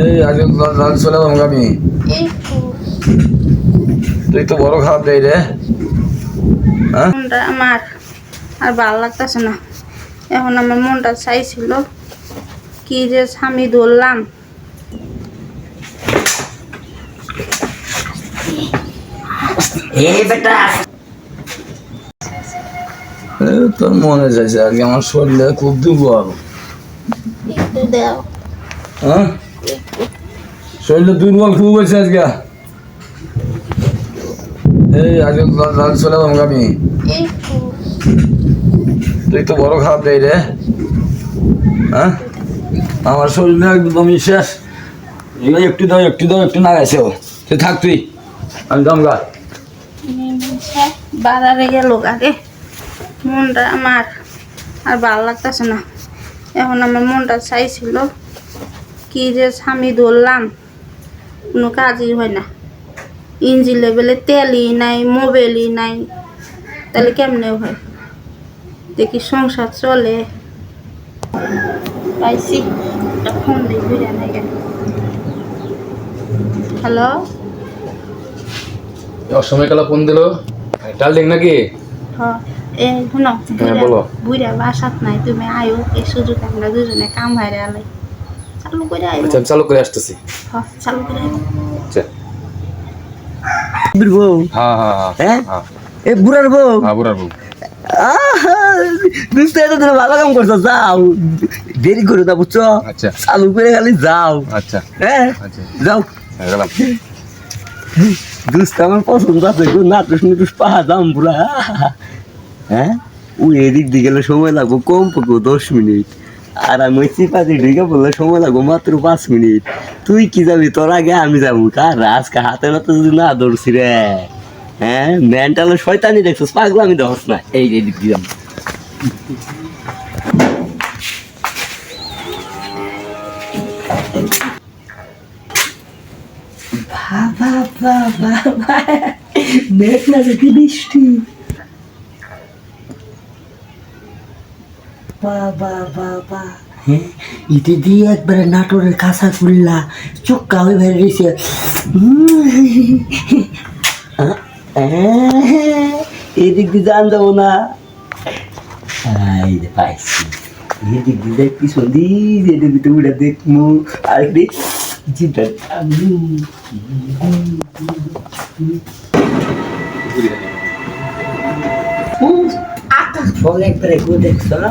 এই আগে লাল চলে যাব আমি। তুই তো বড় খারাপ রে। হ্যাঁ? আমার আর ভালো লাগতেছে না। এখন আমার মনটা চাইছিল কি যে স্বামী ধরলাম। এই বেটা। এ, তোর মনে চাইছে আজকে আমার শরীরে খুব দুর্বল। হ্যাঁ? শরীরে দুর্বল খুব হয়েছে আজকে। এই লাল চলে আমি তুই তো বড় খারাপ দেয় রে। হ্যাঁ? আমার শরীরে একদমই শেষ। একটু দাও একটু দাও, একটু না গেছে ও। তুই থাক তুই। আমি দমগা বাজারে গেল আগে মনটা আমার, আর ভালো লাগতেছে না। এখন আমার মনটা চাইছিল কি যে স্বামী ধরলাম কোনো কাজই হয় না। ইঞ্জি লেভেলে তেলই নাই মোবাইলই নাই তাহলে কেমনে হয়? দেখি সংসার চলে। পাইছি ফোন বুঝে নাই হ্যালো? সময়কালা ফোন দিল? ডার্লিং নাকি? হ্যাঁ এই শুনো হ্যাঁ, বুড়া বাসাত নাই তুমি আয়ো এই সুযোগ আমরা দুজনে কাম হারে আলাই। চালু করে আচ্ছা চালু করে আসতেছি। হ্যাঁ চালু করে আচ্ছা। বউ। হ্যাঁ হ্যাঁ হ্যাঁ হ্যাঁ? হ্যাঁ। এ বুড়ার বউ। হ্যাঁ বুড়ার বউ। বুঝতে এত দিন ভালো কাম করছ যাও। দেরি করে না বুঝছ? আচ্ছা। চালু করে খালি যাও। আচ্ছা। হ্যাঁ? আচ্ছা। যাও। গেলাম। দুষ্ট আমার পছন্দ আছে গো নাটুস নুটুস পাহা দাম পুরা। হ্যাঁ? ও এদিক দিয়ে গেলে সময় লাগবো কম পকো দশ মিনিট। আর আমি চিপাতি ঢুকে বললে সময় লাগবো মাত্র পাঁচ মিনিট। তুই কি যাবি? তোর আগে আমি যাব। কার? আজকে হাতে নাতে যদি না ধরছি রে। হ্যাঁ? মেন্টাল শয়তানি দেখছিস? পাগলা আমি দেখছ না। এই যে দিক বাবা বাবা বাবা। মেঘনা, দেখি বৃষ্টি। বা বা বা বা। হ্যাঁ ইতে দিয়ে একবারে নাটোরের কাঁচা খুললা চোখা হয়ে বেড়ে রয়েছে এদিক দিয়ে যান যাব না। পাইছি। এদিক দিয়ে দেখ পিছন সন্ধি এদিক দিয়ে উড়া দেখব আর জিটা Folek pregudek sola.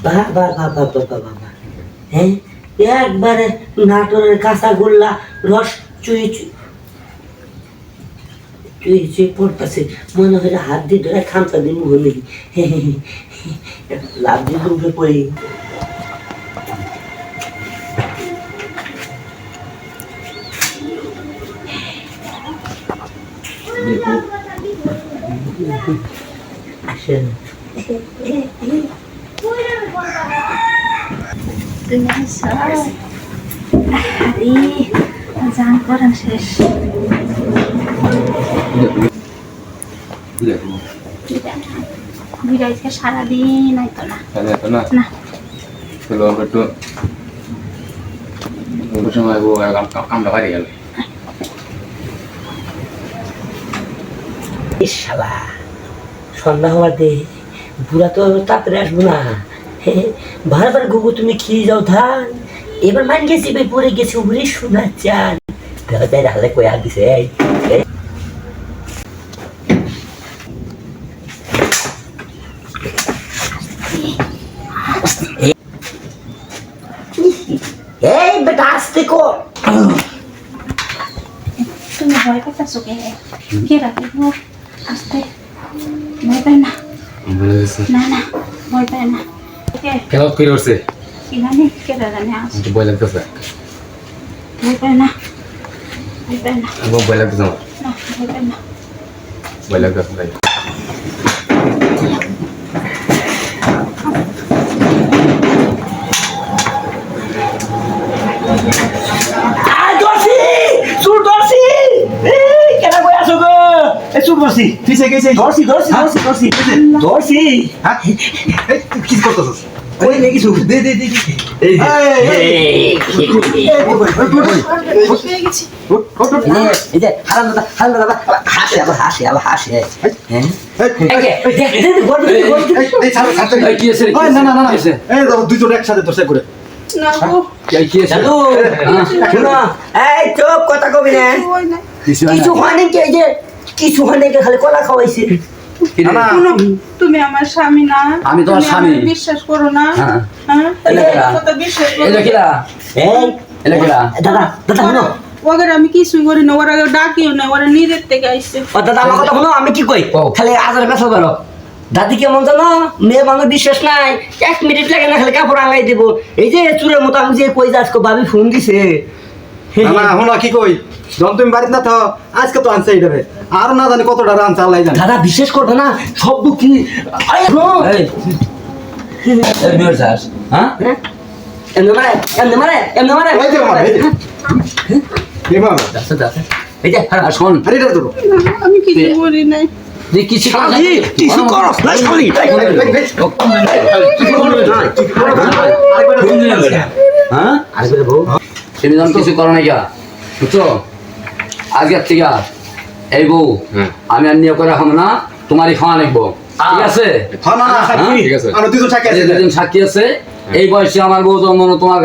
বাহ বাহ বাহ বাহ বাহ বাহ বাহ হ্যাঁ একবারে নাটোরের কাঁচাগোল্লা রস চুই চুই চুই চুই পড়তেছে মনে হয় হাত দিয়ে ধরে খামচা হ্যাঁ মুখ হলে লাভ দিয়ে উপরে আসেন জান করেন শেষ বিরাইছে সারাদিন আইতো না না না চলো একটু সময় কামটা বাড়ি গেল সন্ধ্যা হওয়ার দে বুড়া তো তাড়াতাড়ি আসব না। বারবার গুগু তুমি খেয়ে যাও ধান? এবার মান গেছি ভাই পরে গেছি উড়ে শোনা চান হালে কই আর দিছে এই, বেটা আসতে কো। তুমি ভয় পেতেছো কে কে রাখি? asustaste. Muy pena. Muy pena. Muy pena. Muy pena. ¿Qué? ¿Qué ¿Qué ¿Qué ¿Qué ¿Qué ¿Qué muy pena. Muy pena. A no. No, no. এসব ধরছি কিসে কিসে ধরছি ধরছি ধরছি ধরছি ধরছি হ্যাঁ? হ্যাঁ? কি করতেছ ওই নে কিছু। দে দে দে এই যে। হারাম দাদা হারাম দাদা। হাসে আবার হাসে আবার হাসে। হ্যাঁ? দুজন একসাথে তো সে করে না হ্যাঁ? এই চোখ কথা কবি না। কিছু হয় নাকি এই যে কিছু হয় নাকি খালি কলা খাওয়াইছে। তুমি আমার স্বামী না আমি তোমার স্বামী। বিশ্বাস করো না। হ্যাঁ। হ্যাঁ? দাদা দাদা শুনো। ওদের আমি কিছুই করি না ওরা ডাকিও না ওরা নিজের থেকে আইসে দাদা আমার কথা শুনো আমি কি কই। খালি আজার কথা বলো দাদি কেমন জানো? মেয়ে মানুষ বিশ্বাস নাই। এক মিনিট লাগে না খালি কাপড় আলাই দিব। এই যে চুরের মতো আমি যে কই যে আজকে ভাবি ফোন দিছে। না, না, শোনো, কি কই? যখন তুমি বাড়িতে না থাকো আজকে তো আনছে আরও না জানি কতটা আনছে আল্লাহ জানে দাদা বিশ্বাস করবে না সব দুঃখ কি হ্যাঁ হ্যাঁ? কিছু করি না। হ্যাঁ বুঝছ আজকের থেকে এই বউ হ্যাঁ। আমি আর নিয়ে করে রাখব না তোমারই খাওয়া নেব ঠিক আছে হ্যাঁ, না, না, ঠিক আছে। আমরা দুজন সাক্ষী এই আছি। এই বয়সে আমার বউ মনে হয় তোমার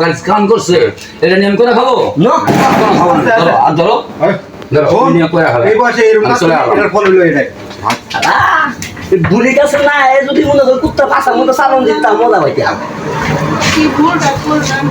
কাছে কাম করছে এটা নিয়ম করে খাব না কোনো ধরো আর ধরো বুড়ি গেছে না যদি মনে হয় কুত্তা পাশা মতো চালন দিতাম মজা পাইতাম কি ভুলটা করলাম